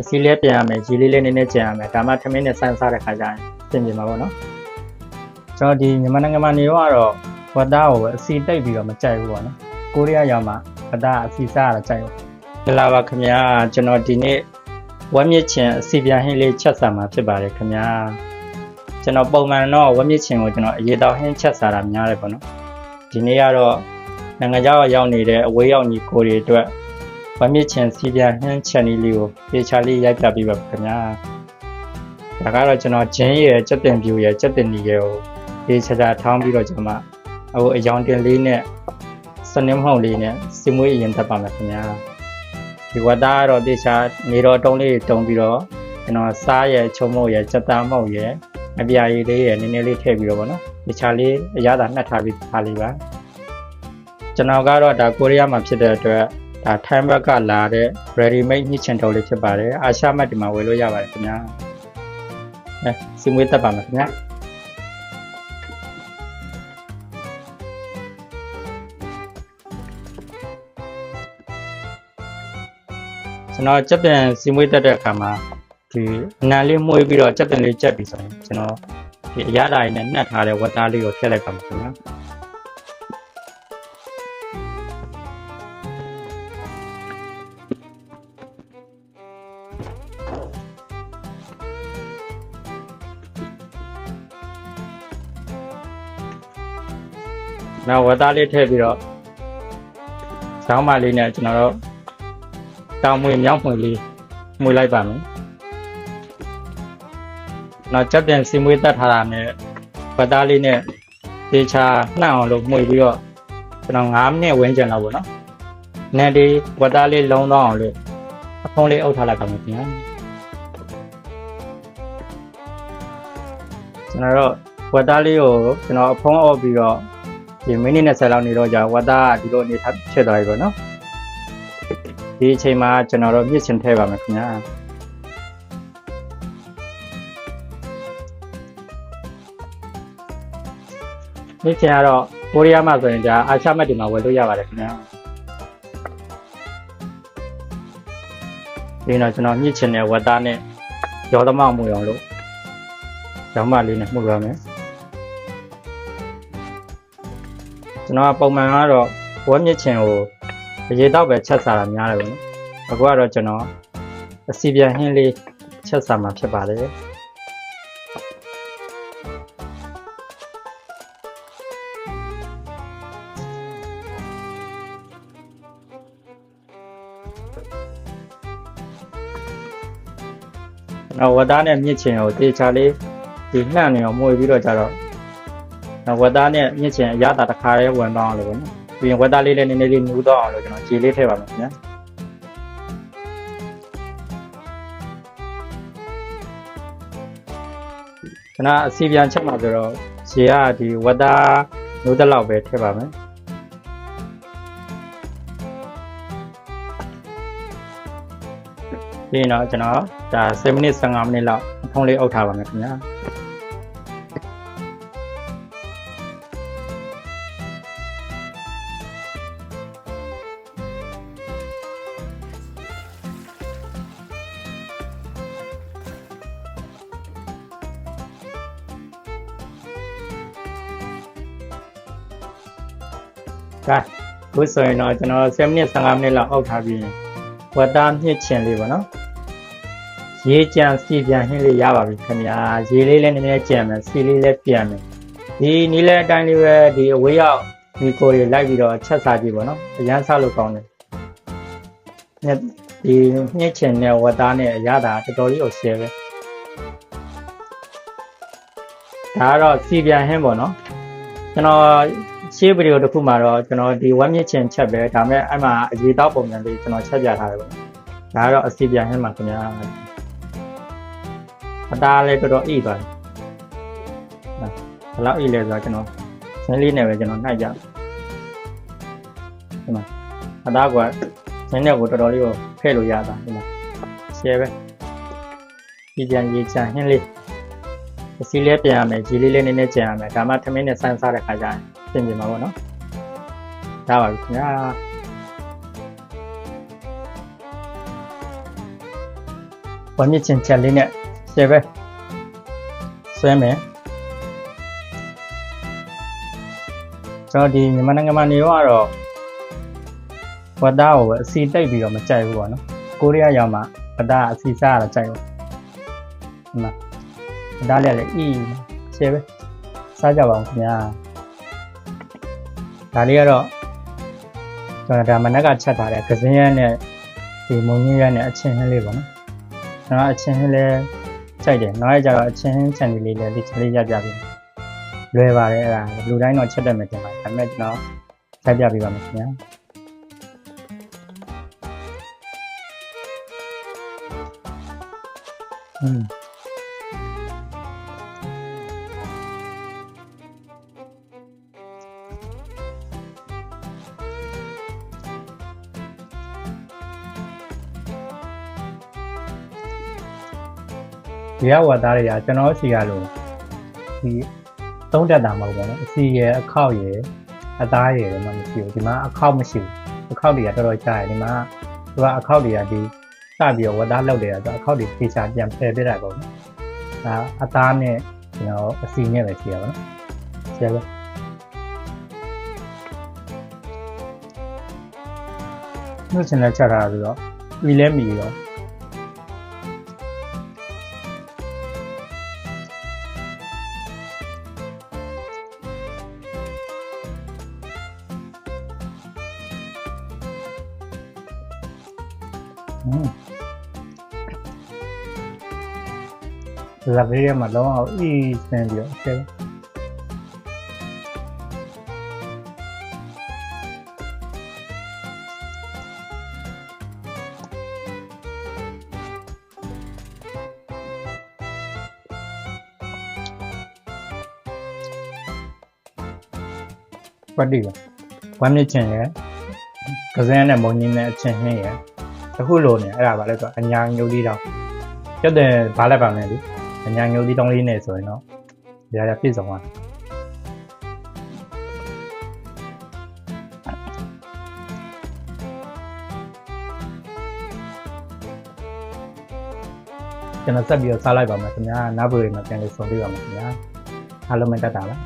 အစီလေးပြန်ရမယ်ကြီးလေးလေးနည်းနည်းကြံရမယ်ဒါမှထမင်းနဲ့ဆန်းစားတဲ့ခါကျရင်ပြင်ပြင်မှာပေါ့နော်ကျွန်တော်ဒီမြန်မာနိုင်ငံမှာနေတော့ကတော့ဝတ်သားကိုပဲအစီတိတ်ပြီးတော့မကြိုက်ဘူးပေါ့နော်ကိုရီးယားရောက်မှဝတ်သားအစီစားရတာကြိုက်ဘူးဒလာပါခင်ဗျာကျွန်တော်ဒီနေ့ဝက်မြစ်ချင်အစီပြန်ဟင်းလေးချက်စားမှာဖြစ်ပါတယ်ခင်ဗျာကျွန်တော်ပုံမှန်တော့ဝက်မြစ်ချင်ကိုကျွန်တော်အရေတောက်ဟင်းချက်စားတာများတယ်ပေါ့နော်ဒီနေ့ကတော့နိုင်ငံခြားရောက်နေတဲ့ အဝေးရောက်ညီကိုတွေအတွက် ဝမ်းမြင့်ချင်စီးပြနှမ်းချန်နီလေးကိုပေချာလေးရိုက်ပြပေးပါခင်ဗျာဒါကတော့ကျွန်တော်ဂျင်းရဲ့စက်တင်ပြူရဲ့စက်တင်နီရဲ့ကိုပေချာချာထောင်းပြီးတော့ကျွန်မအခုအယောင်တင်လေးနဲ့စနစ်မဟုတ်လေးနဲ့စီမွေးအရင်တက်ပါမယ်ခင်ဗျာဒီဝတ်သားကတော့ပေချာနေတော့တုံးလေးတုံးပြီးတော့ကျွန်တော်စားရဲ့ချုံမုတ်ရဲ့စက်သားမုတ်ရဲ့အပြာရည်လေးရဲ့နည်းနည်းလေးထည့်ပြီးတော့ဗောနော်ပေချာလေးအရသာနှက်ထားပြီးထားလေးပါကျွန်တော်ကတော့ဒါကိုရီးယားမှာဖြစ်တဲ့အတွက် ဒါထိုင်းဘက်ကလာတဲ့ ready made ညှစ်ချင်တုံးလေးဖြစ်ပါတယ်အာရှမတ်ဒီမှာဝယ်လို့ရပါတယ်ခင်ဗျာအဲစီမွေးတက်ပါမယ်ခင်ဗျာကျွန်တော်ကြက်ပြန်စီမွေးတက်တဲ့အခါမှာဒီအနံလေးမှုေးပြီးတော့ကြက်ပြန်လေးကြက်ပြီးဆိုရင်ကျွန်တော်ဒီအရသာရည်နဲ့နှက်ထားတဲ့ဝတ်သားလေးကိုထည့်လိုက်ပါမယ်ခင်ဗျာ နောက်ဝတ်သားလေးထည့်ပြီးတော့ဇောင်းမလေးနဲ့ကျွန်တော်တို့တောင်မွေမြောက်မွေလေးမှုလိုက်ပါမယ်နောက်ချက်ပြန်စီမွေးတက်ထားတာနဲ့ဝတ်သားလေးနဲ့တေချာနှံ့အောင်လို့မှုပြီးတော့ကျွန်တော်9မိနစ်ဝန်းကျင်လောက်ပေါ့နော်။နဲ့ဒီဝတ်သားလေးလုံးတော့အောင်လို့အဖုံးလေးအုပ်ထားလိုက်ပါမယ်ခင်ဗျာ။ကျွန်တော်တို့ဝတ်သားလေးကိုကျွန်တော်အဖုံးအုပ်ပြီးတော့ ဒီမိနစ်20လောက်နေတော့ကြာဝတ်သားကဒီလိုအနေထားဖြစ်သွားပြီပေါ့နော်ဒီအချိန်မှာကျွန်တော်တို့မြစ်ချင်ထည့်ပါမယ်ခင်ဗျာမြစ်ချင်ကတော့ကိုရီးယားမှာဆိုရင်ကြာအာရှမတ်ဒီမှာဝယ်လို့ရပါတယ်ခင်ဗျာဒီတော့ကျွန်တော်မြစ်ချင်တဲ့ဝတ်သားနဲ့ရောသမောက်မှုအောင်လို့ရောင်းမလေးနဲ့မှုရမယ် ကျွန်တော်ကပုံမှန်ကတော့ဝက်မြစ်ချင်ကိုအရေတော့ပဲချက်စားတာများတယ်ဗျနော်အခုကတော့ကျွန်တော်အစီပြန်ဟင်းလေးချက်စားမှာဖြစ်ပါတယ်ကျွန်တော်ဝတ်သားနဲ့မြစ်ချင်ကိုတေချာလေးဒီနှံ့နေအောင်မှုပြီးတော့ကြတော့နောက် ဝက်သားနဲ့မြင့်ချင်အရသာတစ်ခါလေးဝင်တော့အောင်လို့ပေါ့နော်ပြီးရင်ဝက်သားလေးလည်းနည်းနည်းလေးနူးတော့အောင်လို့ကျွန်တော်ခြေလေးထည့်ပါမယ်ခင်ဗျာကျွန်တော်အစီပြန်ချက်မှာဆိုတော့ခြေကဒီဝက်သားနူးတဲ့လောက်ပဲထည့်ပါမယ်ပြီးရင်တော့ကျွန်တော်ဒါ10မိနစ်15မိနစ်လောက်အဖုံးလေးအုပ်ထားပါမယ်ခင်ဗျာ ကဲခုဆိုရင်တော့ကျွန်တော်10မိနစ်15မိနစ်လောက်အောက်ထားပြီးရင်ဝတ်သားမြင့်ချင်လေးပေါ့နော်ရေကြံစီပြန်ဟင်းလေးရပါပြီခင်ဗျာရေလေးလည်းနည်းနည်းကြံမယ်စီလေးလည်းပြန်မယ်ဒီနီးလဲအတိုင်းလေးပဲဒီအဝေးရောက်ဒီကိုတွေလိုက်ပြီးတော့ချက်စားကြည့်ပေါ့နော်အရန်စားလို့ကောင်းတယ်ညက်ဒီမြင့်ချင်တဲ့ဝတ်သားနဲ့အရသာတော်တော်လေးကိုရှယ်ပဲဒါကတော့စီပြန်ဟင်းပေါ့နော်ကျွန်တော် ရှေးဗီဒီယိုတစ်ခုမှာတော့ကျွန်တော်ဒီဝက်မြင့်ချင်ချက်ပဲဒါပေမဲ့အဲ့မှာအရေးတောက်ပုံစံလေးကျွန်တော်ချက်ပြထားတယ်ပေါ့ဒါကတော့အစီပြန်ဟင်းမှာခင်ဗျာအသားလည်းတော်တော်အိသွားတယ်ဘယ်လောက်အိလဲဆိုတော့ကျွန်တော်ဆင်းလေးနဲ့ပဲကျွန်တော်နှိုက်ကြဒီမှာအသားကဆင်းနဲ့ကိုတော်တော်လေးကိုဖဲ့လို့ရတာဒီမှာရှယ်ပဲဒီပြန်ရေးချဟင်းလေးအစီလေးပြန်ရမယ်ဂျီလေးလေးနည်းနည်းကြံရမယ်ဒါမှထမင်းနဲ့ဆန်းစားတဲ့ခါကျရင် ပြင်ပြမှာပေါ့နော်ဒါပါပြီခင်ဗျာဝမ်းမြင့်ချင်းချက်လေးနဲ့ရှယ်ပဲဆွဲမယ်ကျွန်တော်ဒီမြန်မာနိုင်ငံမှာနေတော့ကတော့ဝတ်သားကိုပဲအစီတိတ်ပြီးတော့မကြိုက်ဘူးပေါ့နော်ကိုရီးယားရောက်မှဝတ်သားအစီစားရတော့ကြိုက်ဘူးဒီမှာဝတ်သားလေးလည်းအီးရှယ်ပဲစားကြပါဦးခင်ဗျာ ဒါလေးကတော့ကျွန်တော်ဒါမနက်ကချက်ထားတဲ့ကစင်းရဲနဲ့ဒီမုံညင်းရဲနဲ့အချင်းဟင်းလေးပေါ့နော်ကျွန်တော်အချင်းဟင်းလေးကြိုက်တယ်နောက်ရကြတော့အချင်းဟင်းချန်ဒီလေးလည်းဒီချလေးရပြပြီလွယ်ပါတယ်အဲ့ဒါလူတိုင်းတော့ချက်တတ်မယ်တင်ပါတယ်ဒါပေမဲ့ကျွန်တော်ချက်ပြပေးပါမယ်ခင်ဗျာอืม ဒီရဝတ်သားတွေကကျွန်တော်စီရလို့ဒီသုံးတက်တာမဟုတ်ဘူးနော်အစီရယ်အခောက်ရယ်အသားရယ်တော့မရှိဘူးဒီမှာအခောက်မရှိဘူးအခောက်တွေကတော်တော်ကြာတယ်ဒီမှာသူကအခောက်တွေကဒီစပြီးတော့ဝတ်သားလောက်တယ်ဆိုအခောက်တွေဖေချာပြန်ဖယ်ပြတာပေါ့နော်ဒါအသားနဲ့ကျွန်တော်အစီနဲ့ပဲရှိရပါတော့ဆရာကနှုတ်စင်လက်ချက်တာဆိုတော့မီလဲမီရော อืมလာဘေးရမှာတော့အောင်အီးစမ်းပြီးတော့ဆဲပတ်တီပါဝမ်းမြင့်ချင်ရယ်ကစန်းနဲ့မုံကြီးနဲ့အချင်းနှင်းရယ်တ ခုလိုနေအဲ့ဒါဗာလဲဆိုအညာညိုလေးတောင်ပြတ်တယ်ဗာလဲပါမယ်လေအညာညိုလေးတောင်းလေးနဲ့ဆိုရင်တော့ရရပြည့်စုံသွားကျွန်တော်ဆက်ပြီးတော့စားလိုက်ပါမယ်ခင်ဗျာနောက်ဗီဒီယိုမှာပြန်လည်ဆုံတွေ့ပါမယ်ခင်ဗျာအားလုံးမတက်တာလား